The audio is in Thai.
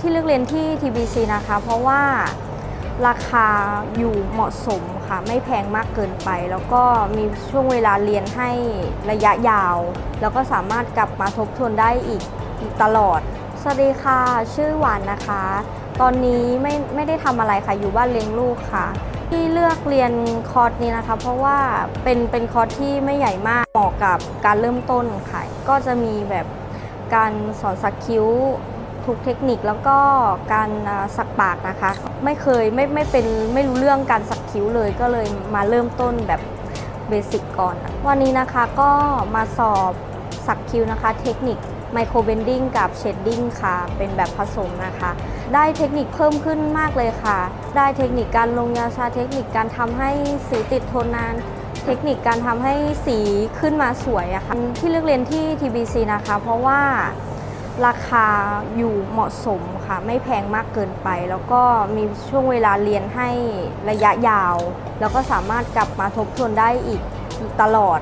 ที่เลือกเรียนที่ TBC นะคะ เพราะว่าราคาอยู่เหมาะสมค่ะ ไม่แพงมากเกินไป แล้วก็มีช่วงเวลาเรียนให้ระยะยาว แล้วก็สามารถกลับมาทบทวนได้อีกตลอด สวัสดีค่ะ ชื่อหวานนะคะ ตอนนี้ไม่ไม่ได้ทำอะไรค่ะ อยู่บ้านเลี้ยงลูกค่ะ ที่เลือกเรียนคอร์สนี้นะคะ เพราะว่าเป็นเป็นคอร์สที่ไม่ใหญ่มากเหมาะกับการเริ่มต้นค่ะ ก็จะมีแบบการสอนสักคิ้ว ทุกเทคนิคแล้วก็การสักปากนะคะ ไม่เคยไม่ไม่เป็นไม่รู้เรื่องการสักคิ้วเลยก็เลยมาเริ่มต้นแบบเบสิกก่อน วันนี้นะคะก็มาสอบสักคิ้วนะคะ เทคนิคไมโครเบนดิ้งกับเชดดิ้งค่ะ เป็นแบบผสมนะคะ ได้เทคนิคเพิ่มขึ้นมากเลยค่ะ ได้เทคนิคการลงยาชาเทคนิคการทำให้สิวติดทนนาน เทคนิคการทำให้สีขึ้นมาสวยอะค่ะที่เลือกเรียนที่ TBC นะคะ เพราะว่า ราคาอยู่เหมาะสมค่ะ ไม่แพงมากเกินไป แล้วก็มีช่วงเวลาเรียนให้ระยะยาว แล้วก็สามารถกลับมาทบทวนได้อีกตลอด